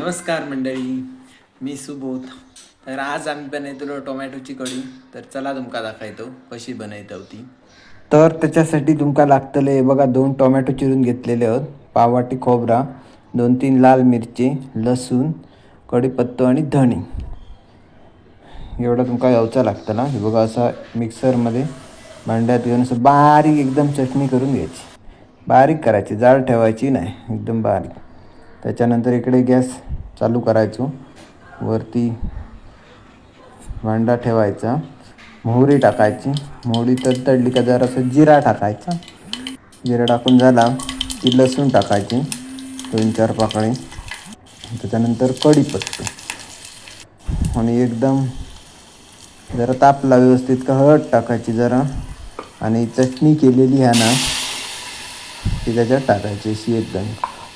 नमस्कार मंडळी मी सुबोध. तर आज आम्ही बनवतो टोमॅटोची कढी. तर चला तुमका दाखवतो कशी बनवता होती तर त्याच्यासाठी तुमका लागतले हे बघा दोन टोमॅटो चिरून घेतलेले आहेत. पावाटी खोबरा दोन तीन लाल मिरची लसूण कढीपत्तो आणि धणी. एवढा तुमका यावचा लागतला. हे बघा असा मिक्सरमध्ये भांड्यात घेऊन असं बारीक एकदम चटणी करून घ्यायची. बारीक करायची. जाड ठेवायची नाही. एकदम बारीक. त्याच्यानंतर इकडे गॅस चालू करायचो. वरती भांडा ठेवायचा. मोहरी टाकायची. मोहरी तडतडली का जरासं जिरा टाकायचा. जिरा टाकून झाला की लसूण टाकायची. दोन चार पाकळी. त्याच्यानंतर कढीपत्ता. आणि एकदम जरा तापला व्यवस्थित का हळद टाकायची जरा. आणि चटणी केलेली आहे ना ती त्याच्यात टाकायची अशी एकदम.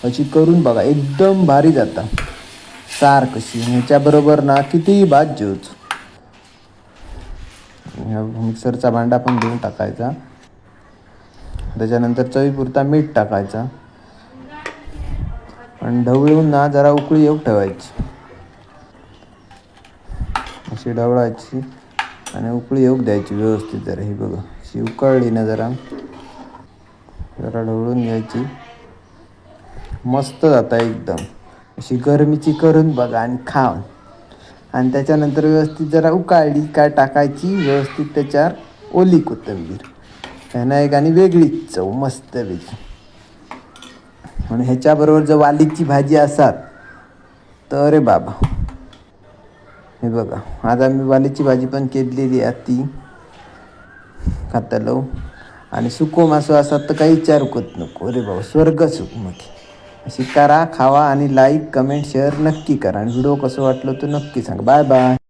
अशी करून बघा एकदम भारी जाता. सार कशी ह्याच्याबरोबर ना कितीही भात जेवच. मिक्सरचा भांडा पण घेऊन टाकायचा. त्याच्यानंतर चवीपुरता मीठ टाकायचा. आणि ढवळून ना जरा उकळी येऊ ठेवायची. अशी ढवळायची आणि उकळी येऊ द्यायची व्यवस्थित जरा. ही बघा अशी उकळली ना जरा. जरा ढवळून घ्यायची. मस्त जाता एकदम. अशी गरमीची करून बघा आणि खाऊन. आणि त्याच्यानंतर व्यवस्थित जरा उकाळली काय टाकायची व्यवस्थित त्याच्यावर ओली कोथिंबीर. ह्यानं एक आणि वेगळीच चव मस्त वेगळी. आणि ह्याच्याबरोबर जर वालीची भाजी असात तर रे बाबा. हे बघा आज आम्ही वालीची भाजी पण केलेली आहे ती. खातलो आणि सुको मासो असतात तर काही विचारू करत नको. अरे बाबा स्वर्ग सुख मग. अशी करा खावा आणि लाईक कमेंट शेअर नक्की करा. आणि व्हिडिओ कसं वाटलं तर नक्की सांगा. Bye bye